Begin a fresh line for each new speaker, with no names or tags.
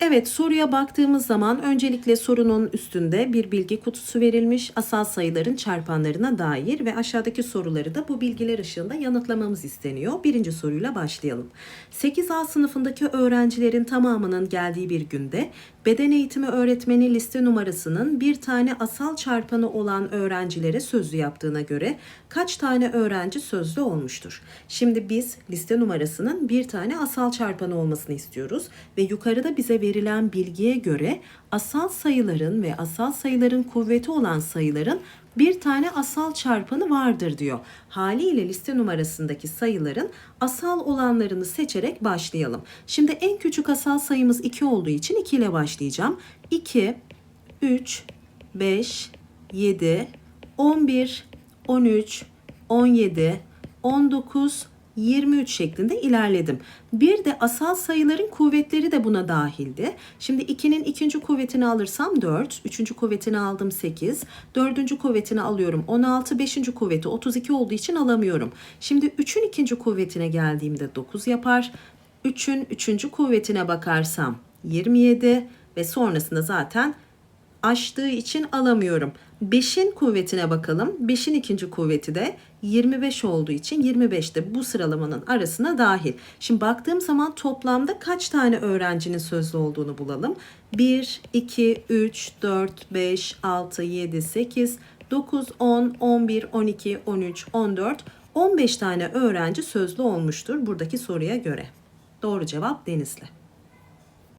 Evet soruya baktığımız zaman öncelikle sorunun üstünde bir bilgi kutusu verilmiş asal sayıların çarpanlarına dair ve aşağıdaki soruları da bu bilgiler ışığında yanıtlamamız isteniyor. Birinci soruyla başlayalım. 8A sınıfındaki öğrencilerin tamamının geldiği bir günde beden eğitimi öğretmeni liste numarasının bir tane asal çarpanı olan öğrencilere sözlü yaptığına göre kaç tane öğrenci sözlü olmuştur? Şimdi biz liste numarasının bir tane asal çarpanı olmasını istiyoruz ve yukarıda bize verilen bilgiye göre asal sayıların ve asal sayıların kuvveti olan sayıların bir tane asal çarpanı vardır diyor. Haliyle liste numarasındaki sayıların asal olanlarını seçerek başlayalım. Şimdi en küçük asal sayımız 2 olduğu için 2 ile başlayacağım. 2, 3, 5, 7, 11, 13, 17, 19, 23 şeklinde ilerledim. Bir de asal sayıların kuvvetleri de buna dahildi. Şimdi 2'nin ikinci kuvvetini alırsam 4, üçüncü kuvvetini aldım 8, dördüncü kuvvetini alıyorum 16, beşinci kuvveti 32 olduğu için alamıyorum. Şimdi 3'ün ikinci kuvvetine geldiğimde 9 yapar. 3'ün üçüncü kuvvetine bakarsam 27 ve sonrasında zaten aştığı için alamıyorum. 5'in kuvvetine bakalım. 5'in ikinci kuvveti de 25 olduğu için 25 de bu sıralamanın arasına dahil. Şimdi baktığım zaman toplamda kaç tane öğrencinin sözlü olduğunu bulalım. 1, 2, 3, 4, 5, 6, 7, 8, 9, 10, 11, 12, 13, 14, 15 tane öğrenci sözlü olmuştur buradaki soruya göre. Doğru cevap Denizli.